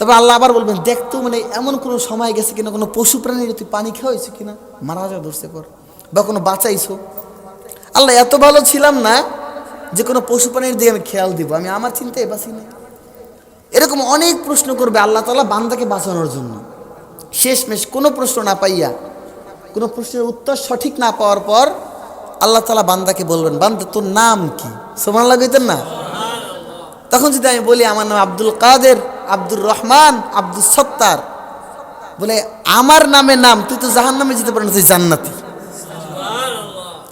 তবে আল্লাহ আবার বলবেন দেখতো মানে এমন কোনো সময় গেছে কিনা, কোনো পশু প্রাণীর তুই পানি খাওয়াইছো কিনা? মারা যা ধরছে কর। বা কোনো বাঁচাইছো? আল্লাহ, এত ভালো ছিলাম না যে কোনো পশু প্রাণীর দিকে আমি খেয়াল দিব। আমি আমার চিন্তায় বাঁচি না এরকম অনেক প্রশ্ন করবে আল্লাহ তালা বান্দাকে বাঁচানোর জন্য। শেষমেশ কোনো প্রশ্ন না পাইয়া, কোনো প্রশ্নের উত্তর সঠিক না পাওয়ার পর আল্লাহ তালা বান্দাকে বলবেন, বান্দা, তোর নাম কি? সোমান লাগবেন না? তখন যদি আমি বলি, আমার নাম আব্দুল কাদের। আব্দুর রহমান আব্দুল সত্তার। বলে আমার নামে নাম তুই তো জাহান নামে যেতে পারেন তুই জান্নাতি।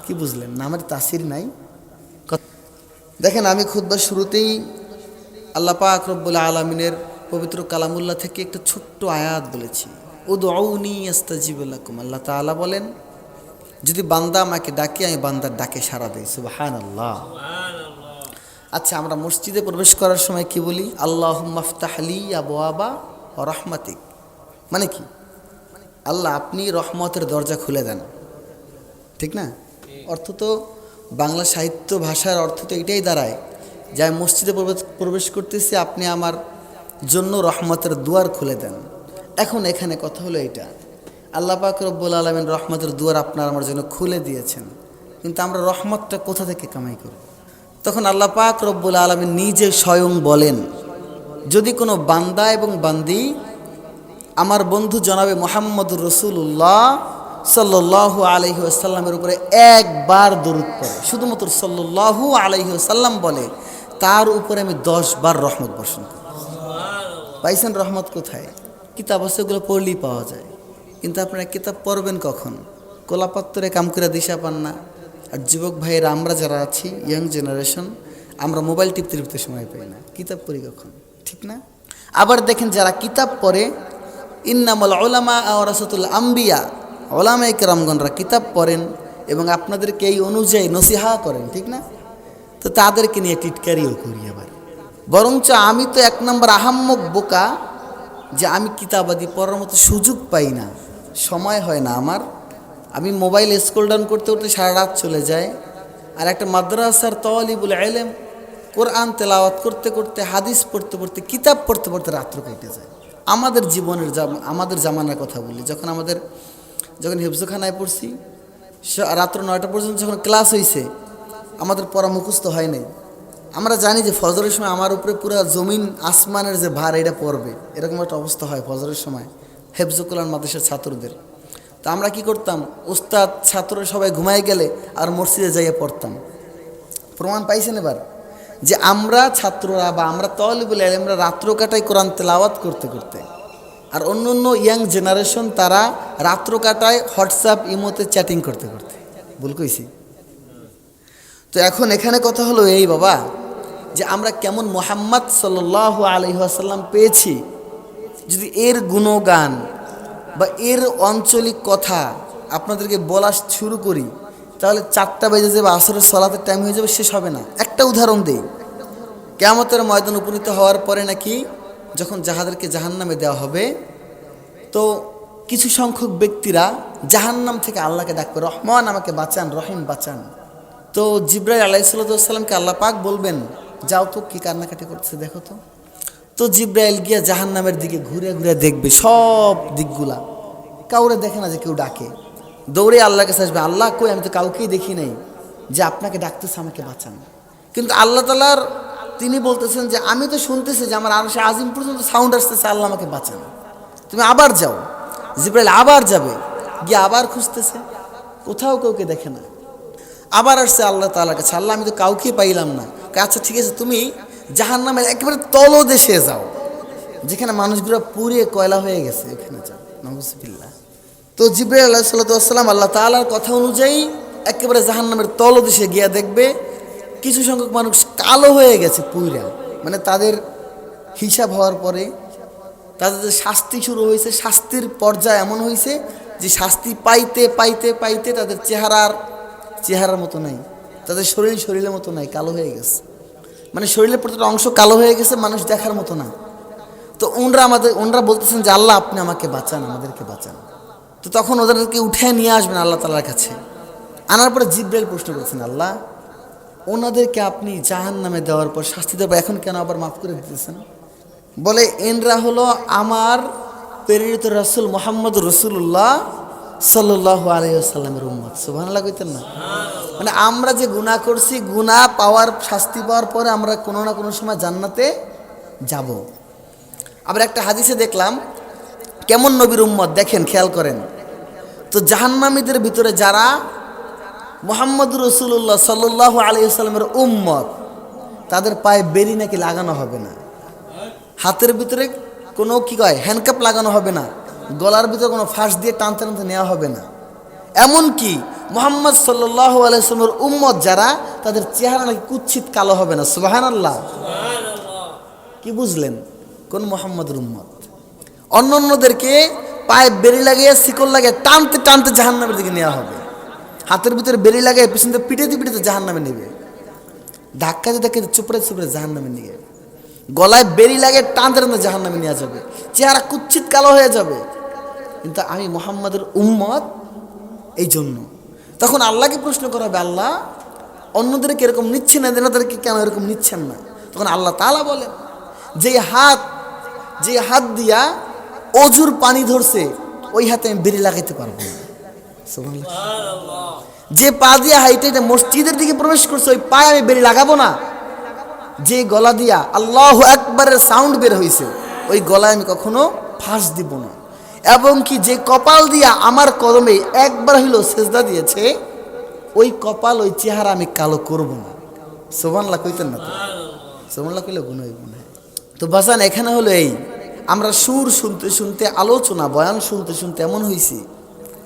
কি বুঝলেন? নামের তাসির নাই। দেখেন আমি খুদ্া শুরুতেই আল্লাহ পাক রব্বুল আলমিনের পবিত্র কালামুল্লাহ থেকে একটা ছোট্ট আয়াত বলেছি। ও দৌনি আস্তাজিবুল্লাকুম আল্লাহ তাআলা বলেন যদি বান্দা আমাকে ডাকে আমি বান্দার ডাকে সারা দেই। সুবাহান আল্লাহ আচ্ছা আমরা মসজিদে প্রবেশ করার সময় কি বলি? আল্লাহ মাফতাহলি আবু আবা রহমাতিক। মানে কি? আল্লাহ আপনি রহমতের দরজা খুলে দেন। ঠিক না? অর্থ তো বাংলা সাহিত্য ভাষার অর্থ তো এটাই দাঁড়ায়। যে মসজিদে প্রবেশ প্রবেশ করতেছি, আপনি আমার জন্য রহমতের দুয়ার খুলে দেন। এখন এখানে কথা হলো এটা। আল্লাহ পাক রব্বুল আলমিন রহমতের দুয়ার আপনার আমার জন্য খুলে দিয়েছেন। কিন্তু আমরা রহমতটা কোথা থেকে কামাই করব? তখন আল্লাহ পাক রব্বুল আলমিন নিজে স্বয়ং বলেন যদি কোনো বান্দা এবং বান্দি আমার বন্ধু জনাবে মোহাম্মদুর রসুল্লাহ সাল্লু আলহি আসাল্লামের উপরে একবার দরুদ পড়ে। শুধুমাত্র সাল্লু আলহি আসাল্লাম বলে তার উপরে আমি দশ বার রহমত বর্ষণ করি। পাইছেন রহমত কোথায়? কিতাব আছে ওগুলো পড়লেই পাওয়া যায়। কিন্তু আপনারা কিতাব পড়বেন কখন? কোলাপাত্তরে কাম করে দিশা পান না। আর যুবক ভাইয়েরা, আমরা যারা আছি ইয়াং জেনারেশন আমরা মোবাইল টিপতে টিপতে সময় পাই না। কিতাব পড়ি কখন? ঠিক না? আবার দেখেন যারা কিতাব পড়ে, ইন্নামল ওলামা আওরাসাতুল আম্বিয়া ওলামা রামগণরা কিতাব পড়েন এবং আপনাদেরকে এই অনুযায়ী নসিহা করেন, ঠিক না? তো তাদেরকে নিয়ে টিটকারিও করি আবার। বরঞ্চ আমি তো এক নম্বর আহাম্মক বোকা যে আমি কিতাবাদি পড়ার মতো সুযোগ পাই না, সময় হয় না আমার। আমি মোবাইল স্ক্রল ডাউন করতে করতে সারা রাত চলে যায়। আর একটা মাদ্রাসার তলিবুল এলেম কোরআন তেলাওয়াত করতে করতে, হাদিস পড়তে পড়তে, কিতাব পড়তে পড়তে রাত্র কেটে যায়। আমাদের জীবনের আমাদের জামানার কথা বলি। যখন আমাদের, যখন হেফজখানায় পড়ছি রাত্র নয়টা পর্যন্ত যখন ক্লাস হয়েছে আমাদের পড়া মুখস্থ হয় নাই। আমরা জানি যে ফজরের সময় আমার উপরে পুরো জমিন আসমানের যে ভার, এটা পড়বে। এরকম একটা অবস্থা হয় ফজরের সময় হেফজকুলান মাদ্রাসার ছাত্রদের। তো আমরা কি করতাম? ওস্তাদ ছাত্ররা সবাই ঘুমায় গেলে আর মসজিদে যাইয়ে পড়তাম। প্রমাণ পাইছেন এবার? যে আমরা ছাত্ররা বা আমরা তলিবুল আমরা রাত্র কাটাই কোরআন তেলাওয়াত করতে করতে। আর অন্য অন্য ইয়াং জেনারেশন তারা রাত্র কাটায় হোয়াটসঅ্যাপ, ইমোতে চ্যাটিং করতে করতে। ভুল কইছি? তো এখন এখানে কথা হলো এই বাবা, যে আমরা কেমন মোহাম্মদ সাল আলহাসাল্লাম পেয়েছি। যদি এর গুণগান বা এর আঞ্চলিক কথা আপনাদেরকে বলা শুরু করি, তাহলে চারটা বেজে যাবে, আসরের সলাতের টাইম হয়ে যাবে, শেষ হবে না। একটা উদাহরণ দেই। কেমতের ময়দান উপনীত হওয়ার পরে নাকি যখন যাহাদেরকে জাহান্নামে দেওয়া হবে, তো কিছু সংখ্যক ব্যক্তিরা জাহান্নাম থেকে আল্লাহকে ডাকবে রহমান, আমাকে বাঁচান, রহিম, বাঁচান। তো জিব্রাইল আলাইসাল্লামকে আল্লাহ পাক বলবেন, যাও তো, কি কান্নাকাটি করতেছে, দেখো তো। তো জিব্রাইল গিয়া জাহান্নামের দিকে ঘুরে ঘুরে দেখবে সব দিকগুলা। কাউরে দেখে না যে কেউ ডাকে। দৌড়ে আল্লাহর কাছে আসবে, আল্লাহ কই? আমি তো কাউকেই দেখি নাই যে আপনাকে ডাকতেছে, আমাকে বাঁচান। কিন্তু আল্লাহ তালার তিনি বলতেছেন যে, আমি তো শুনতেছি যে আমার আরশে আজিম পর্যন্ত সাউন্ড আসতেছে, আল্লাহ আমাকে বাঁচান। তুমি আবার যাও। জিব্রাইল আবার যাবে, গিয়ে আবার খুঁজতেছে। কোথাও কাউকে দেখে না। আবার আসছে আল্লাহ তালার কাছে, আল্লাহ, আমি তো কাউকে পাইলাম না। আচ্ছা ঠিক আছে, তুমি জাহান নামের একেবারে তলদেশে যাও। যেখানে মানুষগুলো পুড়িয়ে কয়লা হয়ে গেছে ওখানে যাও। নবসিল্লা তো জিব্রাইল আল্লাহ সাল্লাম আল্লাহ তালার কথা অনুযায়ী একেবারে জাহান নামের তলদেশে গিয়া দেখবে, কিছু সংখ্যক মানুষ কালো হয়ে গেছে পুইরা। মানে তাদের হিসাব হওয়ার পরে তাদের যে শাস্তি শুরু হয়েছে, শাস্তির পর্যায়ে এমন হয়েছে যে শাস্তি পাইতে পাইতে পাইতে তাদের চেহারার চেহারার মতো নাই। তাদের শরীর শরীরের মতো নাই, কালো হয়ে গেছে। মানে শরীরের প্রতিটা অংশ কালো হয়ে গেছে, মানুষ দেখার মতো না। তো ওনরা আমাদের ওনরা বলতেছেন যে, আল্লাহ, আপনি আমাকে বাঁচান, আমাদেরকে বাঁচান। তো তখন ওদেরকে উঠে নিয়ে আসবেন আল্লাহ তালার কাছে। আনার পরে জিব্রাইল প্রশ্ন করছেন, আল্লাহ, ওনাদেরকে আপনি জাহান নামে দেওয়ার পর শাস্তি দেওয়ার এখন কেন আবার মাফ করে দিতেছেন? বলে, এনরা হলো আমার প্রেরিত রসুল মোহাম্মদ রসুল্লাহ সাল্লাহ আলাইসাল্লামের উম্মত। সুবহানাল্লাহ কইতেন না? মানে আমরা যে গুনাহ করছি, গুনাহ পাওয়ার, শাস্তি পাওয়ার পরে আমরা কোনো না কোনো সময় জান্নাতে যাব। আবার একটা হাদিসে দেখলাম, কেমন নবীর উম্মত, দেখেন, খেয়াল করেন। তো জাহান্নামীদের ভিতরে যারা মোহাম্মদ রসুল্লাহ সাল্লাহ আলাইসাল্লামের উম্মত, তাদের পায়ে বেরি নাকি লাগানো হবে না? হাতের ভিতরে কোনো কি কয় হ্যান্ডকাপ লাগানো হবে না? গলার ভিতরে কোনো ফাঁস দিয়ে টানতে টানতে নেওয়া হবে না। এমন কি মোহাম্মদ সাল্লাহ আলাইসলামের উম্মত যারা তাদের চেহারা নাকি কুচ্ছিত কালো হবে না। সুবাহান আল্লাহ কি বুঝলেন? কোন মোহাম্মদের উম্মত? অন্য অন্যদেরকে পায়ে বেরি লাগিয়ে শিকল লাগিয়ে টানতে টানতে জাহান্নামের দিকে নেওয়া হবে। হাতের ভিতরে বেরি লাগিয়ে পিছন থেকে পিটেতে পিটেতে জাহান্নামে নেবে। ধাক্কাতে ধাক্কাতে চুপড়ে চুপড়ে জাহান্নামে নিয়ে গলায় বেরি লাগে টানতে টানতে জাহান্নামে নেওয়া যাবে। চেহারা কুচ্ছিত কালো হয়ে যাবে। কিন্তু আমি মোহাম্মদের উম্মত এই জন্য তখন আল্লাহকে প্রশ্ন করা হবে, আল্লাহ অন্যদেরকে এরকম নিচ্ছেন না? এনাদেরকে কেন এরকম নিচ্ছেন না? তখন আল্লাহ তালা বলেন, যে হাত যে হাত দিয়া অজুর পানি ধরছে, ওই হাতে আমি বেরি লাগাইতে পারব যে পা দিয়া হাইটে এটা মসজিদের দিকে প্রবেশ করছে, ওই পায়ে আমি বেরি লাগাবো না। যে গলা দিয়া আল্লাহ একবারের সাউন্ড বের হয়েছে ওই গলায় আমি কখনো ফাঁস দিব না। এবং কি যে কপাল দিয়া আমার কদমে একবার হইল সেজদা দিয়েছে, ওই কপাল, ওই চেহারা আমি কালো করব না। সোবানলা কইতেন না তো? সোবানলা কইলে গুণ হইব না। তো বাসান, এখানে হলো এই, আমরা সুর শুনতে শুনতে, আলোচনা, বয়ান শুনতে শুনতে এমন হয়েছি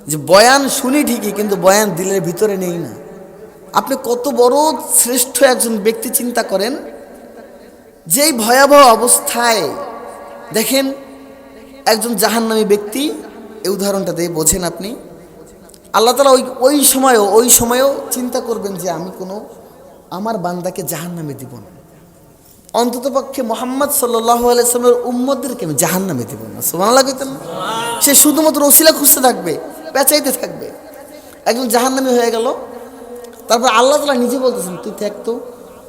যে বয়ান শুনি ঠিকই, কিন্তু বয়ান দিলের ভিতরে নেই না। আপনি কত বড় শ্রেষ্ঠ একজন ব্যক্তি চিন্তা করেন, যেই ভয়াবহ অবস্থায় দেখেন একজন জাহান্নামী ব্যক্তি এই উদাহরণটা দিয়ে বোঝেন আপনি। আল্লাহ তালা ওই ওই সময়ও ওই সময়ও চিন্তা করবেন যে আমি কোনো আমার বান্দাকে জাহান্নামে দিব না। অন্তত পক্ষে মোহাম্মদ সাল্লাহ আলাইসলামের উম্মদদেরকে আমি জাহান্নামে দিব না। সোমানাল্লাহ কইতেন না? সে শুধুমাত্র ওসিলা খুঁজতে থাকবে, পেঁচাইতে থাকবে। একজন জাহান্নামী হয়ে গেল। তারপর আল্লাহ তালা নিজে বলতেছেন, তুই দেখ তো,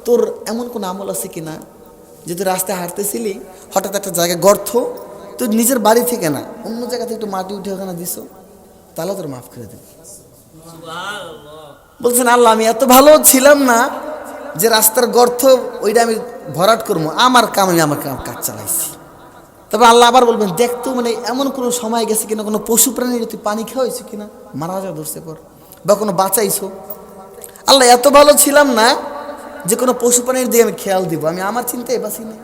তোর এমন কোনো আমল আছে কি না যে তুই রাস্তায় হাঁটতেছিলি, হঠাৎ একটা জায়গায় গর্ত তুই নিজের বাড়ি থেকে না অন্য জায়গা থেকে একটু মাটি উঠে ওখানে দিস তাহলে তোর মাফ করে দেবে। বলছেন আল্লাহ আমি এত ভালো ছিলাম না যে রাস্তার গর্ত ওইটা আমি ভরাট করব আমার কাম আমি আমার কাম কাজ চালাইছি। তবে আল্লাহ আবার বলবেন দেখতো মানে এমন কোনো সময় গেছে কিনা কোনো পশু প্রাণীর তুই পানি খাওয়াইছো কিনা? মারা যা ধরছে পর। বা কোনো বাঁচাইছো? আল্লাহ এত ভালো ছিলাম না যে কোনো পশু প্রাণীর দিকে আমি খেয়াল দিব আমি আমার চিন্তায় বাঁচি না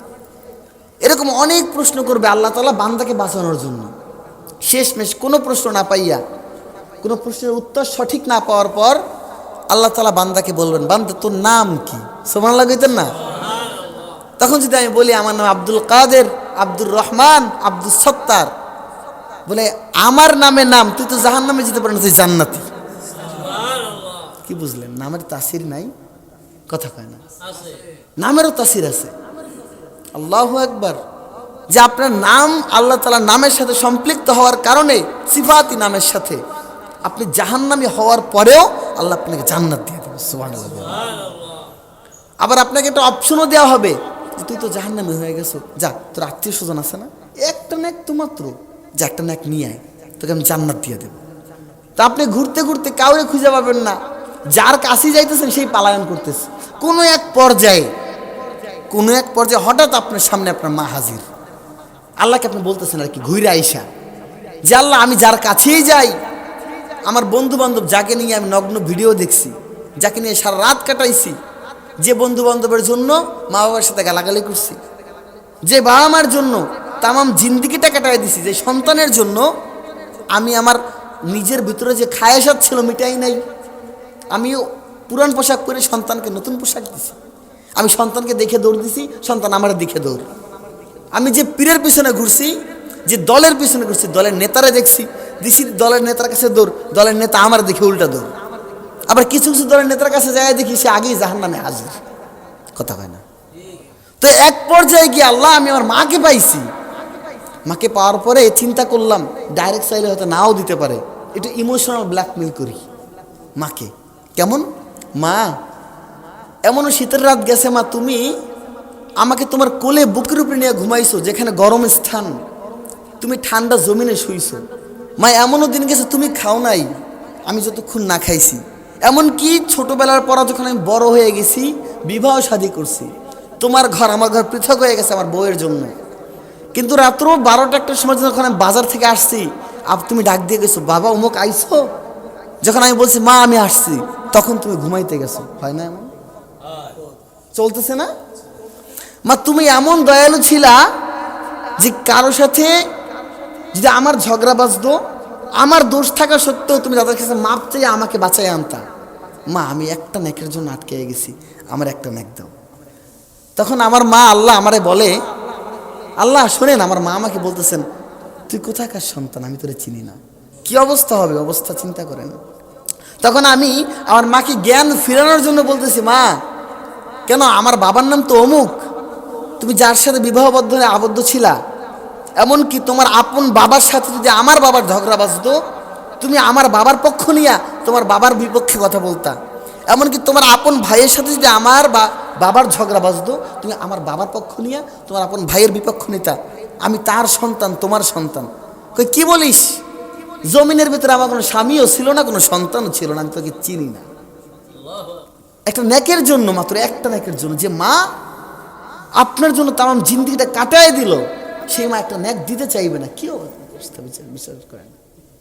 এরকম অনেক প্রশ্ন করবে আল্লাহ তালা বান্দাকে বাঁচানোর জন্য। শেষমেশ কোনো প্রশ্ন না পাইয়া, কোনো প্রশ্নের উত্তর সঠিক না পাওয়ার পর আল্লাহ তালা বান্দাকে বলবেন, বান্দা, তোর নাম কি? সোমান লাগাইতেন না? তখন যদি আমি বলি, আমার নাম আব্দুল কাদের, আব্দুর রহমান আব্দুল সত্তার। বলে, আমার নামে নাম, তুই তো জাহান নামে যেতে পারে না, তুই জান্নাতি। কি বুঝলেন? নামের তাসির নাই, কথা কয় না। নামেরও তাসির আছে। আল্লাহ একবার যে আপনার নাম আল্লাহ তালা নামের সাথে সম্পৃক্ত হওয়ার কারণে, সিফাতি নামের সাথে আপনি জাহান্নামি হওয়ার পরেও আল্লাহ আপনাকে জান্নাত দিয়ে দেবে সুবাহ আবার আপনাকে একটা অপশনও দেওয়া হবে, যে তুই তো জাহান্নামি হয়ে গেছো। যা, তোর আত্মীয় স্বজন আছে না? একটা ন্যাক একটু মাত্র, যে একটা না এক নিয়ে আয়, তোকে আমি জান্নাত দিয়ে দেবো। তা আপনি ঘুরতে ঘুরতে কাউরে খুঁজে পাবেন না, যার কাছে যাইতেছেন সেই পালায়ন করতেছে। কোনো এক পর্যায়ে কোনো এক পর্যায়ে হঠাৎ আপনার সামনে আপনার মা হাজির। আল্লাহকে আপনি বলতেছেন আর কি, ঘুরে আইসা। যে আল্লাহ, আমি যার কাছেই যাই, আমার বন্ধু বান্ধব যাকে নিয়ে আমি নগ্ন ভিডিও দেখছি, যাকে নিয়ে সারা রাত কাটাইছি, যে বন্ধু বান্ধবের জন্য মা বাবার সাথে গালাগালি করছি, যে বাবা মার জন্য তামাম জিন্দিগিটা কাটাই দিছি, যে সন্তানের জন্য আমি আমার নিজের ভিতরে যে খায়াসাত ছিল মিটাই নাই, আমিও পুরান পোশাক পরে সন্তানকে নতুন পোশাক দিছি। আমি সন্তানকে দেখে দৌড় দিছি, সন্তান আমার দিকে দৌড়। আমি যে পীরের পিছনে ঘুরছি, যে দলের পিছনে ঘুরছি, দলের নেতারা দেখছি, দিছি দলের নেতার কাছে দৌড়, দলের নেতা আমার দেখে উল্টা দৌড়। আবার কিছু কিছু দলের নেতার কাছে যায় দেখি সে আগেই জাহান নামে হাজির। কথা হয় না। তো এক পর্যায়ে গিয়ে আল্লাহ, আমি আমার মাকে পাইছি। মাকে পাওয়ার পরে চিন্তা করলাম ডাইরেক্ট চাইলে হয়তো নাও দিতে পারে। একটু ইমোশনাল ব্ল্যাকমেল করি। মাকে। কেমন? মা এমনও শীতের রাত গেছে মা, তুমি আমাকে তোমার কোলে বুকের উপরে নিয়ে ঘুমাইছো, যেখানে গরম স্থান। তুমি ঠান্ডা জমিনে শুইছো। মা, এমনও দিন গেছে তুমি খাও নাই, আমি যতক্ষণ না খাইছি। এমনকি ছোটবেলার পর যখন আমি বড় হয়ে গেছি, বিবাহ শাদী করছি। তোমার ঘর আমার ঘর পৃথক হয়ে গেছে আমার বউয়ের জন্য। কিন্তু রাত্র বারোটা একটার সময় যখন আমি বাজার থেকে আসছি আপ তুমি ডাক দিয়ে গেছো, বাবা, অমুক আইছো? যখন আমি বলছি, মা, আমি আসছি, তখন তুমি ঘুমাইতে গেছো। হয় না এমন? চলতেছে না? মা, তুমি এমন দয়ালু ছিলা যে কারও সাথে যদি আমার ঝগড়া বাজতো আমার দোষ থাকা সত্ত্বেও তুমি তাদের কাছে মাপ চেয়ে আমাকে বাঁচাই আনতা। মা, আমি একটা নেকের জন্য আটকে গেছি, আমার একটা নেক দাও। তখন আমার মা আল্লাহ আমারে বলে, আল্লাহ, শোনেন, আমার মা আমাকে বলতেছেন, তুই কোথাকার সন্তান? আমি তোরে চিনি না। কি অবস্থা হবে? অবস্থা চিন্তা করেন। তখন আমি আমার মাকে জ্ঞান ফেরানোর জন্য বলতেছি, মা কেন? আমার বাবার নাম তো অমুক। তুমি যার সাথে হয়ে আবদ্ধ ছিলা, এমনকি তোমার আপন বাবার সাথে যদি আমার বাবার ঝগড়া বাজতো, তুমি আমার বাবার পক্ষ নিয়া তোমার বাবার বিপক্ষে কথা বলতা। এমনকি তোমার আপন ভাইয়ের সাথে যদি আমার বা, বাবার ঝগড়া বাজতো, তুমি আমার বাবার পক্ষ নিয়া তোমার আপন ভাইয়ের বিপক্ষ নিতা। আমি তার সন্তান, তোমার সন্তান। কই, কি বলিস? জমিনের ভিতরে আমার কোনো স্বামীও ছিল না, কোনো সন্তানও ছিল না, আমি তোকে চিনি না। একটা নেকের জন্য, মাত্র একটা নেকের জন্য, যে মা আপনার জন্য তাম জিন্দিগিটা কাটায় দিল, সেই মা একটা ন্যাক দিতে চাইবে না। কি বিচার বিচার করেন।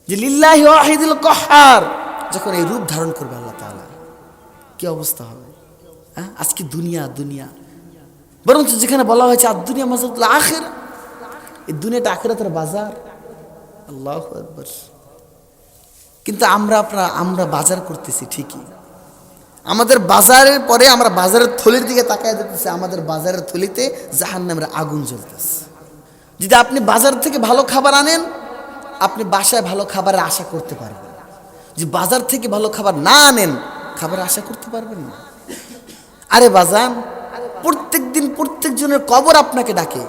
যে লিল্লাহি ওয়াহিদুল কহার, যখন এই রূপ ধারণ করবে আল্লাহ তাআলা, কি অবস্থা হবে? হ্যাঁ আজকে দুনিয়া দুনিয়া। বরং যেখানে বলা হয়েছে আর দুনিয়া মাজাতুল আখের, এই দুনিয়াটা আখেরাতের বাজার। আল্লাহ কিন্তু আমরা আপনারা আমরা বাজার করতেছি ঠিকই। আমাদের বাজারের পরে আমরা বাজারের থলির দিকে তাকায় দেখতেছি, আমাদের বাজারের থলিতে জাহান নামের আগুন জ্বলতেছে। যদি আপনি বাজার থেকে ভালো খাবার আনেন, আপনি বাসায় ভালো খাবারের আশা করতে পারবেন যে বাজার থেকে ভালো খাবার না আনেন খাবার আশা করতে পারবেন না। আরে বাজান প্রত্যেক দিন প্রত্যেক জনের কবর আপনাকে ডাকে।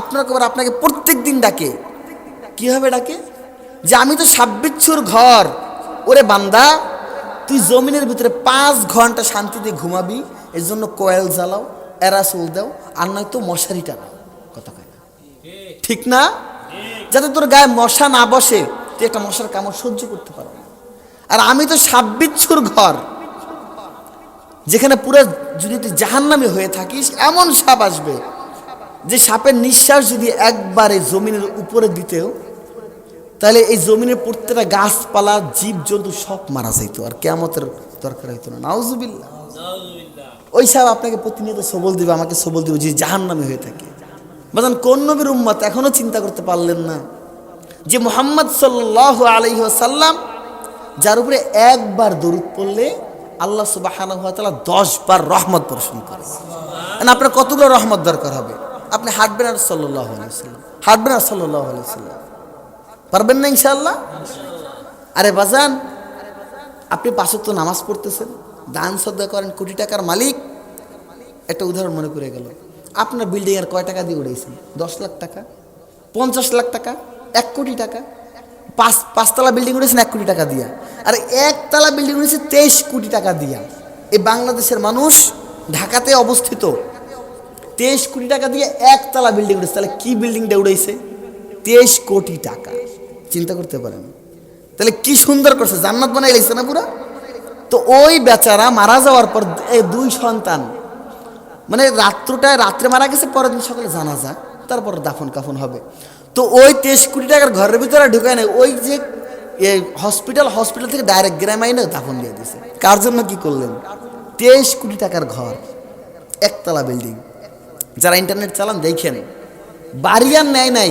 আপনার কবর আপনাকে প্রত্যেক দিন ডাকে কীভাবে ডাকে? যে আমি তো সাব্বিচ্ছুর ঘর। ওরে বান্দা তুই জমিনের ভিতরে পাঁচ ঘণ্টা শান্তিতে ঘুমাবি এর জন্য কোয়েল জ্বালাও, এরাসুল দাও, আর নয়তো মশারি টানাও কথা কয় না? ঠিক না? যাতে তোর গায়ে মশা না বসে, তুই একটা মশার কামড় সহ্য করতে পারো আর আমি তো সাব্বিচ্ছুর ঘর, যেখানে পুরো যদি তুই জাহান্নামে হয়ে থাকিস, এমন সাপ আসবে, যে সাপের নিঃশ্বাস যদি একবারে জমিনের উপরে দিতেও তাহলে এই জমিনের প্রত্যেকটা গাছপালা জীব জন্তু সব মারা যাইত আর কেমতের দরকার হইতো না। নাউজুবিল্লা ওই সাহেব আপনাকে প্রতিনিয়ত সবল দিবে আমাকে সবল দিবে যে জাহান নামে হয়ে থাকে। বাজান কোন নবীর উম্মত এখনও চিন্তা করতে পারলেন না? যে মোহাম্মদ সাল্লাহ সাল্লাম যার উপরে একবার দরুদ পড়লে আল্লাহ সুবাহ দশ বার রহমত বর্ষণ করে। না আপনার কতগুলো রহমত দরকার হবে? আপনি হাঁটবেন আর সাল্লাহ আলাইসাল্লাম হাঁটবেন আর সাল্লাহ আলাইসাল্লাম পারবেন না ইনশাল্লাহ আরে বাজান, আপনি পাশে নামাজ পড়তেছেন, দান শ্রদ্ধা করেন, কোটি টাকার মালিক। একটা উদাহরণ মনে করে গেল, আপনার বিল্ডিং এর কয় টাকা দিয়ে উড়েছেন দশ লাখ টাকা, পঞ্চাশ লাখ টাকা, এক কোটি টাকা। পাঁচ, পাঁচতলা বিল্ডিং উঠেছেন এক কোটি টাকা দিয়া। আর একতলা বিল্ডিং উঠেছে তেইশ কোটি টাকা দিয়া। এই বাংলাদেশের মানুষ ঢাকাতে অবস্থিত। তেইশ কোটি টাকা দিয়ে একতলা বিল্ডিং উঠেছে তাহলে কি বিল্ডিংটা উড়েছে তেইশ কোটি টাকা। চিন্তা করতে পারেন। তাহলে কি সুন্দর করছে, জান্নাত বানাই লাগছে না পুরা? তো ওই বেচারা মারা যাওয়ার পর দুই সন্তান মানে রাত্রটায় রাত্রে মারা গেছে, পরের দিন সকালে জানা যায় তারপর দাফন কাফন হবে। তো ওই তেইশ কোটি টাকার ঘরের ভিতরে ঢুকায় নেই, ওই যে হসপিটাল হসপিটাল থেকে ডাইরেক্ট গ্রামে আইনে দাফন দিয়ে দিছে। কার জন্য কি করলেন? তেইশ কোটি টাকার ঘর, একতলা বিল্ডিং। যারা ইন্টারনেট চালান, দেখেন। বাড়ি আর নেয় নাই।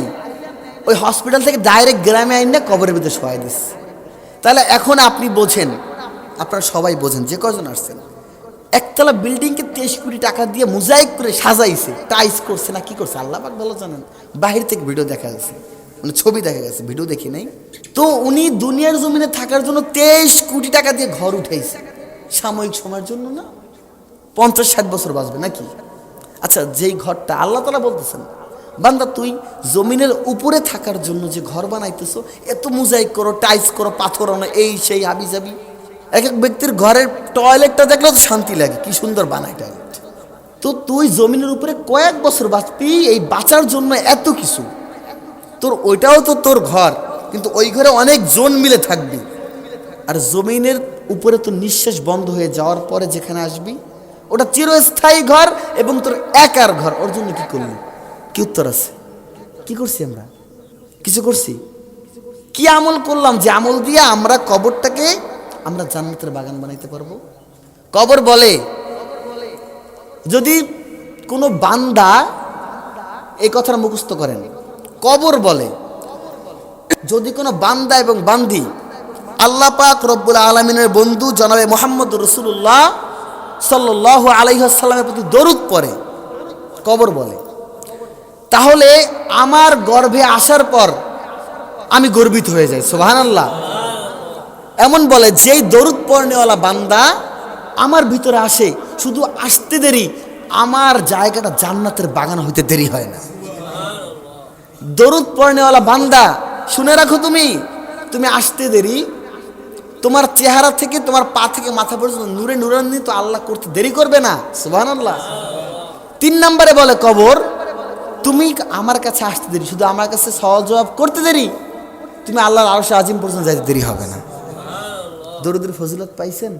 ওই হসপিটাল থেকে ডাইরেক্ট গ্রামে আইন না কবরের ভিতরে শোয়াই দিস তাহলে এখন আপনি বোঝেন, আপনারা সবাই বোঝেন, যে কজন আসছেন। একতলা বিল্ডিংকে তেইশ কোটি টাকা দিয়ে মোজাইক করে সাজাইছে টাইস করছে না, কি করছে? আল্লাহ পাক ভালো জানেন, বাহির থেকে ভিডিও দেখা গেছে মানে ছবি দেখা গেছে ভিডিও দেখি নাই। তো উনি দুনিয়ার জমিনে থাকার জন্য তেইশ কোটি টাকা দিয়ে ঘর উঠাইছে। সাময়িক সময়ের জন্য না? পঞ্চাশ ষাট বছর বাঁচবে নাকি? আচ্ছা যেই ঘরটা আল্লাহ তালা বলতেছেন বান্দা, তুই জমিনের উপরে থাকার জন্য যে ঘর বানাইতেছো, এত মুজাইক করো টাইস করো, পাথর আনো, এই সেই হাবি যাবি এক এক ব্যক্তির ঘরের টয়লেটটা দেখলে তো শান্তি লাগে, কি সুন্দর বানায় টয়লেট তো তুই জমিনের উপরে কয়েক বছর বাঁচবি, এই বাঁচার জন্য এত কিছু। তোর ওইটাও তো তোর ঘর, কিন্তু ওই ঘরে অনেক জন মিলে থাকবি। আর জমিনের উপরে তোর নিঃশ্বাস বন্ধ হয়ে যাওয়ার পরে যেখানে আসবি, ওটা চিরস্থায়ী ঘর এবং তোর একার ঘর। ওর জন্য কি করলি? কি উত্তর আছে? কি করছি আমরা? কিছু করছি? কি আমল করলাম? যে আমল দিয়ে আমরা কবরটাকে আমরা জান্নাতের বাগান বানাইতে পারব? কবর বলে, যদি কোনো বান্দা এই কথাটা মুখস্থ করেন, কবর বলে, যদি কোনো বান্দা এবং বান্দি আল্লাহ পাক রব্বুল আলমিনের বন্ধু জনাবে মোহাম্মদ রসুল্লাহ সাল্লাহ আলাইসাল্লামের প্রতি দরুদ পড়ে, কবর বলে। তাহলে আমার গর্ভে আসার পর আমি গর্বিত হয়ে যাই সোহান আল্লাহ এমন বলে, যেই দরুদ পড়নেওয়ালা বান্দা আমার ভিতরে আসে, শুধু আসতে দেরি, আমার জায়গাটা জান্নাতের বাগান হইতে দেরি হয় না। দরুদ পড়নেওয়ালা বান্দা, শুনে রাখো তুমি তুমি আসতে দেরি, তোমার চেহারা থেকে, তোমার পা থেকে মাথা পর্যন্ত নূরে নুরান্বিত আল্লাহ করতে দেরি করবে না সুবাহ আল্লাহ তিন নম্বরে বলে কবর তুমি আমার কাছে আসতে দেরি, শুধু আমার কাছে সহজ জবাব করতে দেরি। তুমি আল্লাহর আরও আজিম পর্যন্ত যাইতে দেরি হবে না। দরুদের ফজিলত পাইছেন?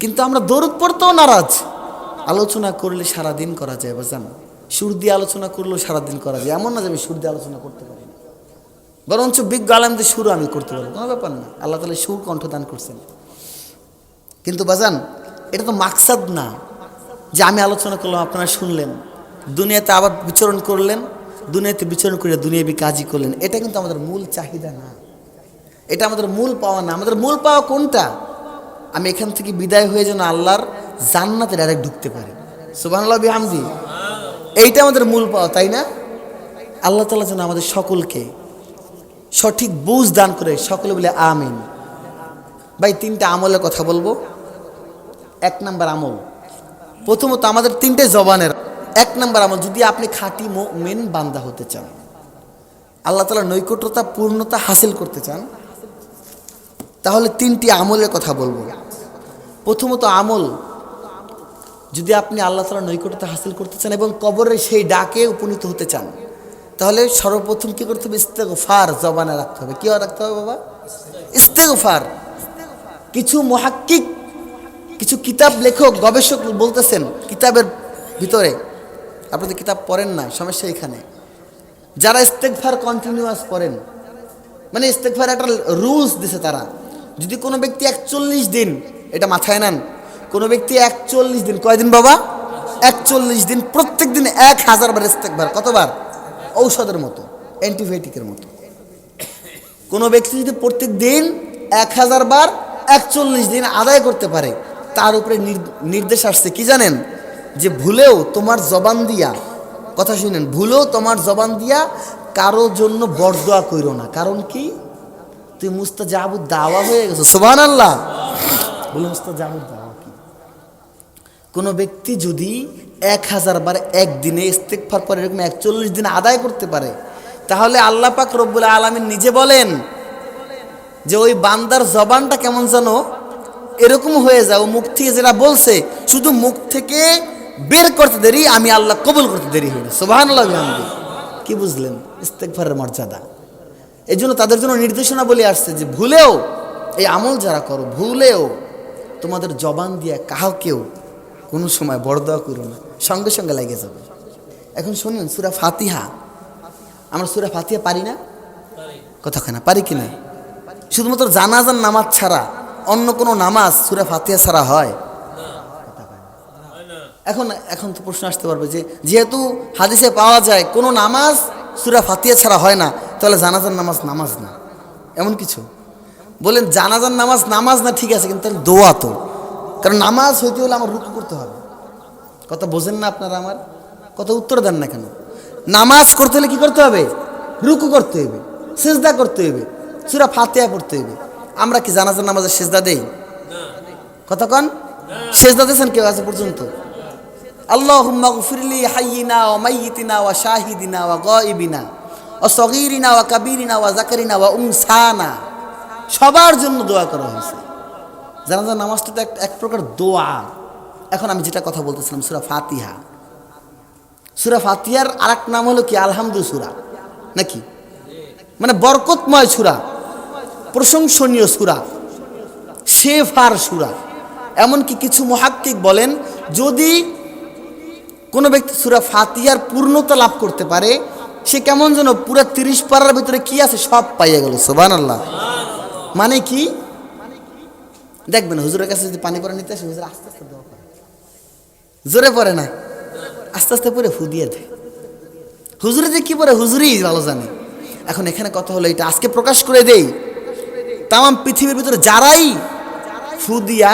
কিন্তু আমরা দরুদ পড়তেও নারাজ। আলোচনা করলে সারা দিন করা যায়, বাজান। সুর দিয়ে আলোচনা করলেও সারাদিন করা যায়। এমন না যে আমি সুর দিয়ে আলোচনা করতে পারি না। বরঞ্চ বিজ্ঞ আলমদের সুর আমি করতে পারব কোনো ব্যাপার না। আল্লাহ তালা সুর কণ্ঠদান করছেন। কিন্তু বাজান, এটা তো মাকসাদ না। যে আমি আলোচনা করলাম, আপনারা শুনলেন। দুনিয়াতে আবার বিচরণ করলেন, দুনিয়াতে বিচরণ করে দুনিয়াবি কাজই করলেন। এটা কিন্তু আমাদের মূল চাহিদা না। এটা আমাদের মূল পাওয়া না। আমাদের মূল পাওয়া কোনটা? আমি এখান থেকে বিদায় হয়ে যেন আল্লাহর জান্নাতে ডাইরেক্ট ঢুকতে পারি। সুবাহ বিহামদি। এইটা আমাদের মূল পাওয়া, তাই না? আল্লাহ তালা যেন আমাদের সকলকে সঠিক বুঝ দান করে, সকলে বলে আমিন। ভাই, তিনটা আমলের কথা বলব। এক নাম্বার আমল। প্রথমত আমাদের তিনটে জবানের এক নাম্বার আমল, যদি আপনি খাঁটি মেন বান্দা হতে চান, আল্লাহ তালা নৈকট্যতা, পূর্ণতা হাসিল করতে চান, তাহলে তিনটি আমলের কথা বলব। প্রথমত আমল, যদি আপনি আল্লাহ তালা নৈকট্যতা হাসিল করতে চান এবং কবরের সেই ডাকে উপনীত হতে চান, তাহলে সর্বপ্রথম কি করতে হবে? ইস্তেগফার জবানে রাখতে হবে। কি রাখতে হবে বাবা? ইস্তেগফার। কিছু মহাক্কিক, কিছু কিতাব লেখক, গবেষক বলতেছেন কিতাবের ভিতরে আপনাদের কিতাব পড়েন না, সমস্যা এখানে। যারা ইস্তেকফার কন্টিনিউয়াস করেন মানে ইস্তেকফার একটা রুলস দিছে তারা। যদি কোনো ব্যক্তি একচল্লিশ দিন এটা মাথায় নেন, কোনো ব্যক্তি একচল্লিশ দিন, কয়দিন বাবা? একচল্লিশ দিন, প্রত্যেক দিন এক হাজার বার কতবার? ঔষধের মতো অ্যান্টিবায়োটিকের মতো। কোনো ব্যক্তি যদি প্রত্যেক দিন এক হাজার বার একচল্লিশ দিন আদায় করতে পারে, তার উপরে নির্দেশ আসছে, কি জানেন? যে ভুলেও তোমার জবান দিয়া, কথা শুনেন, ভুলেও তোমার জবান দিয়া কারও জন্য বরদোয়া কইরো না। কারণ কি? তুই মুস্তাজাবু দাওয়া হয়ে গেছো। সোবান আল্লাহ বলে মুস্তাজাবু দাওয়া কি? কোনো ব্যক্তি যদি এক হাজার বার একদিনে ইস্তেকফার পরে এরকম একচল্লিশ দিন আদায় করতে পারে, তাহলে আল্লাহ পাক রব্বুল আলমিন নিজে বলেন যে ওই বান্দার জবানটা কেমন জানো এরকম হয়ে যায়। ও মুখ থেকে যেটা বলছে, শুধু মুখ থেকে বের করতে দেরি, আমি আল্লাহ কবুল করতে দেরি হই না। সোভান কি বুঝলেন? ইস্তেকফারের মর্যাদা। এই জন্য তাদের জন্য নির্দেশনা বলে আসছে যে, ভুলেও, এই আমল যারা করো, ভুলেও তোমাদের জবান দিয়ে কাহাকেও কোনো সময় বড় দেওয়া করো না। সঙ্গে সঙ্গে লেগে যাবে। এখন শুনুন, সুরা ফাতিহা। আমরা সুরা ফাতিহা পারি না? কতখানা পারি কিনা শুধুমাত্র জানাজান নামাজ ছাড়া অন্য কোনো নামাজ সুরা ফাতিহা ছাড়া হয়? এখন এখন তো প্রশ্ন আসতে পারবে যে যেহেতু হাদিসে পাওয়া যায় কোনো নামাজ সুরা ফাতিয়া ছাড়া হয় না তাহলে জানাজার নামাজ নামাজ না। এমন কিছু? বলেন জানাজার নামাজ নামাজ না ঠিক আছে কিন্তু তাহলে দোয়া তো। কারণ নামাজ হইতে হলে আমার রুকু করতে হবে। কথা বোঝেন না আপনারা আমার? কত উত্তর দেন না কেন? নামাজ করতে হলে কি করতে হবে? রুকু করতে হবে সেজদা করতে হবে সুরা ফাতেহা পড়তে হবে। আমরা কি জানাজার নামাজের সেজদা দেই? কতক্ষণ সেজদা দিয়েছেন কেউ আছে পর্যন্ত? আল্লাহুম্মা গফিরলি হাইয়িনা ওয়া মাইয়িতিনা ওয়া শাহিদিনা ওয়া গায়িবিনা ওয়া সগীরিনা ওয়া কাবীরিনা ওয়া যাকারিনা ওয়া উনসানা। সবার জন্য দোয়া করা হয়েছে। জানাজার নামাজটা তো এক এক প্রকার দোয়া। এখন আমি যেটা কথা বলতেছিলাম, সুরা ফাতিহা। সুরা ফাতিহার আর এক নাম হলো কি? আলহামদু সুরা। নাকি? মানে বরকতময় সুরা। প্রশংসনীয় সুরা। শেফার সুরা। এমনকি কিছু মহাক্কিক বলেন, যদি কোনো ব্যক্তি সুরা ফাতিহার পূর্ণতা লাভ করতে পারে, সে কেমন যেন পুরা তিরিশ পাড়ার ভিতরে কি আছে সব পাইয়া গেল সোবান আল্লাহ মানে কি? দেখবেন হুজুরের কাছে যদি পানি পরে নিতে আসে, হুজুর আস্তে আস্তে দোয়া করে। জোরে পড়ে না? আস্তে আস্তে পরে ফু দিয়ে। হুজুরে যে কি পরে হুজুরই ভালো জানে। এখন এখানে কথা হলো এটা, আজকে প্রকাশ করে দেই তাম পৃথিবীর ভিতরে যারাই ফু দিয়া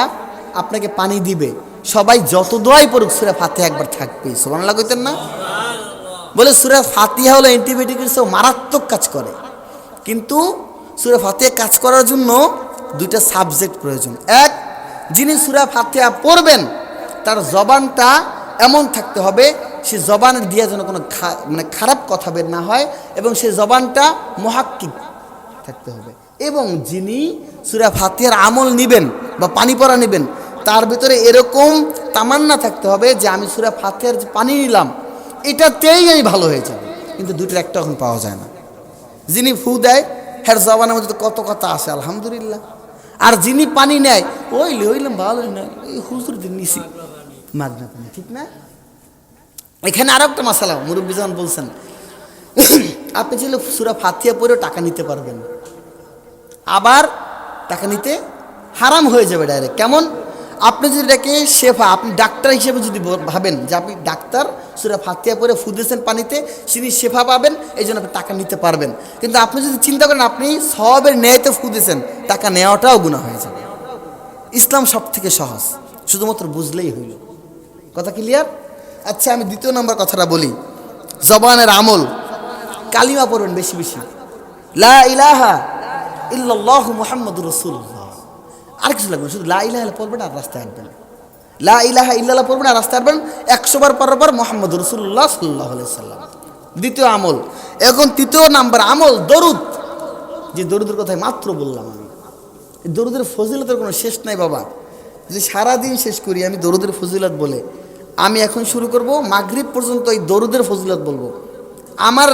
আপনাকে পানি দিবে সবাই যত দোয়াই পড়ুক, সুরা ফাতে একবার থাকবে সোমান লাগতেন না? বলে সুরা ফাতিহা হলো অ্যান্টিবায়োটিকের সব মারাত্মক কাজ করে। কিন্তু সুরা ফাতিহা কাজ করার জন্য দুইটা সাবজেক্ট প্রয়োজন। এক, যিনি সুরা ফাতিহা পড়বেন, তার জবানটা এমন থাকতে হবে, সে জবানের দিয়ে যেন কোনো মানে খারাপ কথা বের না হয় এবং সে জবানটা মহাক্কিক থাকতে হবে। এবং যিনি সুরা ফাতিহার আমল নিবেন বা পানি পড়া নেবেন তার ভিতরে এরকম তামান্না থাকতে হবে যে আমি সুরা ফাতিহার যে পানি নিলাম, এটাতেই আমি ভালো হয়ে যাবে। কিন্তু দুটোর একটা এখন পাওয়া যায় না। যিনি ফু দেয় হ্যার জবানের মধ্যে কত কথা আসে আলহামদুলিল্লাহ। আর যিনি পানি নেয় ওইলে ওইলাম ভালো না এই হুজুর দিন নিছি। মাগনা পানি, ঠিক না? এখানে আরও একটা মশালা মুরব্বী যখন বলছেন, আপনি ছিল সুরা ফাতিয়া পরেও টাকা নিতে পারবেন। আবার টাকা নিতে হারাম হয়ে যাবে ডাইরেক্ট কেমন? আপনি যদি এটাকে শেফা, আপনি ডাক্তার হিসেবে যদি ভাবেন যে আপনি ডাক্তার, সুরা ফাতিয়া পরে ফুদেছেন পানিতে, তিনি শেফা পাবেন এই জন্য আপনি টাকা নিতে পারবেন। কিন্তু আপনি যদি চিন্তা করেন আপনি সবের ন্যায়তে ফুদেছেন, টাকা নেওয়াটাও গুণা হয়ে যাবে। ইসলাম সব থেকে সহজ, শুধুমাত্র বুঝলেই হইল। কথা ক্লিয়ার আচ্ছা আমি দ্বিতীয় নম্বর কথাটা বলি। জবানের আমল, কালিমা পড়বেন বেশি বেশি। লা ইলাহা ইল্লাল্লাহ মুহাম্মাদুর রাসূলুল্লাহ। আর কিছু লাগবে শুধু লা ইলাহা পড়বেন আর রাস্তায় হাঁটবেন। লা ইলাহা ইল্লাল্লাহ পড়বেন আর রাস্তায় হাঁটবেন। একশো বার পর মোহাম্মদ রসুল্লাহ সাল্লাহ সাল্লাম। দ্বিতীয় আমল। এখন তৃতীয় নাম্বার আমল, দরুদ। যে দরুদের কথাই মাত্র বললাম আমি। দরুদের ফজিলতের কোনো শেষ নাই বাবা। যে সারাদিন শেষ করি, আমি দরুদের ফজিলত বলে। আমি এখন শুরু করব, মাগরিব পর্যন্ত এই দরুদের ফজিলত বলব। আমার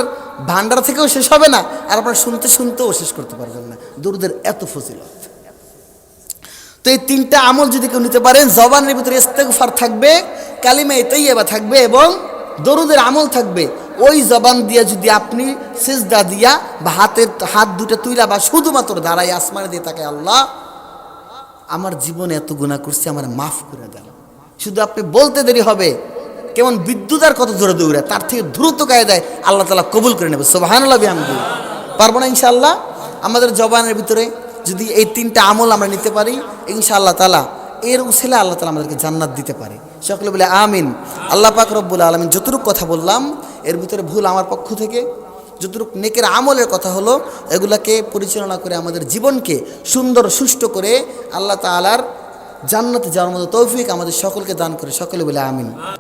ভান্ডার থেকেও শেষ হবে না, আর আপনারা শুনতে শুনতেও শেষ করতে পারবেন না। দরুদের এত ফজিলত। তো এই তিনটা আমল যদি কেউ নিতে পারেন, জবানের ভিতরে ইস্তেগফার থাকবে কালিমা এতাইয়াবা থাকবে এবং দরুদের আমল থাকবে। ওই জবান দিয়া যদি আপনি সিজদা দিয়া বা হাতের হাত দুটো তুইলা বা শুধুমাত্র দাঁড়াই আসমানে দিয়ে তাকে আল্লাহ, আমার জীবনে এত গুণা করছি, আমার মাফ করে দেন। শুধু আপনি বলতে দেরি হবে। কেমন বিদ্যুৎ আর কত জোরে দৌড়ে, তার থেকে দ্রুত গায়ে দেয় আল্লাহ তালা কবুল করে নেবে। সোবাহানুল্লাহ, বিহামদি। পারব না ইনশাআল্লাহ? আমাদের জবানের ভিতরে যদি এই তিনটা আমল আমরা নিতে পারি, ইনশাআল্লাহ তালা এর উসিলা আল্লাহ তালা আমাদেরকে জান্নাত দিতে পারে। সকলে বলে আমিন। আল্লাহ পাক রব্বুল আলমিন যতটুকু কথা বললাম, এর ভিতরে ভুল আমার পক্ষ থেকে, যতটুকু নেকের আমলের কথা হলো, এগুলাকে পরিচালনা করে আমাদের জীবনকে সুন্দর, সুষ্ঠু করে আল্লাহ তালার জান্নাতে যাওয়ার মতো তৌফিক আমাদের সকলকে দান করে, সকলে বলে আমিন।